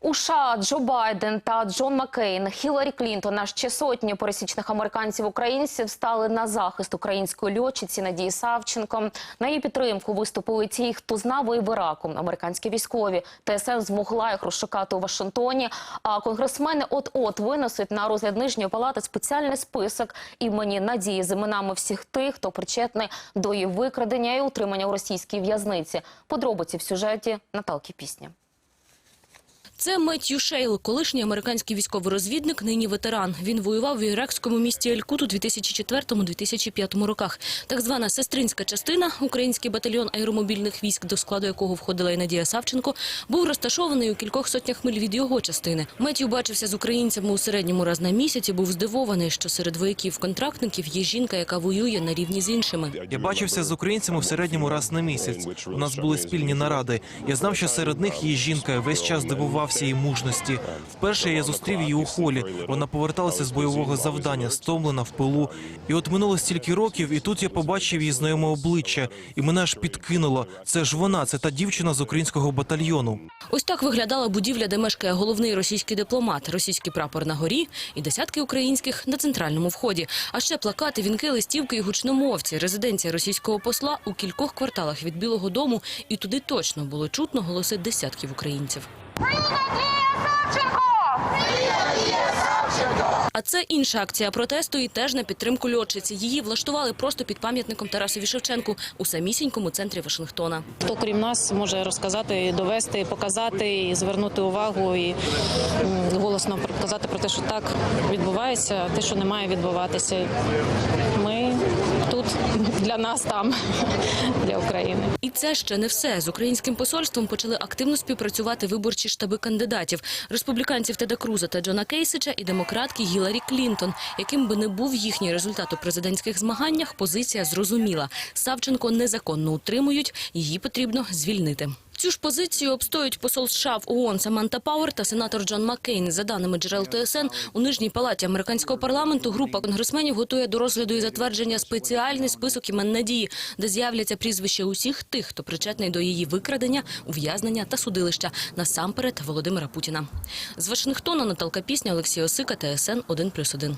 У США Джо Байден та Джон Маккейн, Хіларі Клінтон, а ще сотні пересічних американців-українців стали на захист української льотчиці Надії Савченко. На її підтримку виступили ті, хто знав в Іраку, американські військові. ТСН змогла їх розшукати у Вашингтоні. А конгресмени от-от винесуть на розгляд нижньої палати спеціальний список імені Надії з іменами всіх тих, хто причетний до її викрадення і утримання у російській в'язниці. Подробиці в сюжеті Наталки Пісня. Це Меттью Шейл, колишній американський військовий розвідник, нині ветеран. Він воював в іракському місті Елькут у 2004-2005 роках. Так звана сестринська частина, український батальйон аеромобільних військ, до складу якого входила і Надія Савченко, був розташований у кількох сотнях миль від його частини. Меттью бачився з українцями у середньому раз на місяць і був здивований, що серед вояків-контрактників є жінка, яка воює на рівні з іншими. Я бачився з українцями в середньому раз на місяць. У нас були спільні наради. Я знав, що серед них є жінка. Весь час дивувався її мужності. Вперше я зустрів її у холі. Вона поверталася з бойового завдання, стомлена в пилу. І от минуло стільки років, і тут я побачив її знайоме обличчя, і мене аж підкинуло. Це ж вона, це та дівчина з українського батальйону. Ось так виглядала будівля, де мешкає головний російський дипломат, російський прапор на горі і десятки українських на центральному вході. А ще плакати, вінки, листівки і гучномовці. Резиденція російського посла у кількох кварталах від Білого Дому, і туди точно було чутно голоси десятків українців. А це інша акція протесту і теж на підтримку льотчиці. Її влаштували просто під пам'ятником Тарасові Шевченку у самісінькому центрі Вашингтона. Хто крім нас може розказати, довести, показати і звернути увагу і голосно показати про те, що так відбувається, те, що не має відбуватися. Ми тут для нас там, для України. І це ще не все. З українським посольством почали активно співпрацювати виборчі штаби кандидатів республіканців Теда Круза та Джона Кейсича і демократки Гіларі Клінтон. Яким би не був їхній результат у президентських змаганнях, позиція зрозуміла. Савченко незаконно утримують, її потрібно звільнити. Цю ж позицію обстоюють посол США в ООН Саманта Пауер та сенатор Джон Маккейн. За даними джерел ТСН, у нижній палаті американського парламенту група конгресменів готує до розгляду і затвердження спеціальний список імен надії, де з'являться прізвища усіх тих, хто причетний до її викрадення, ув'язнення та судилища. Насамперед Володимира Путіна. З Вашингтона Наталка Пісня, Олексій Осика, ТСН 1+,1.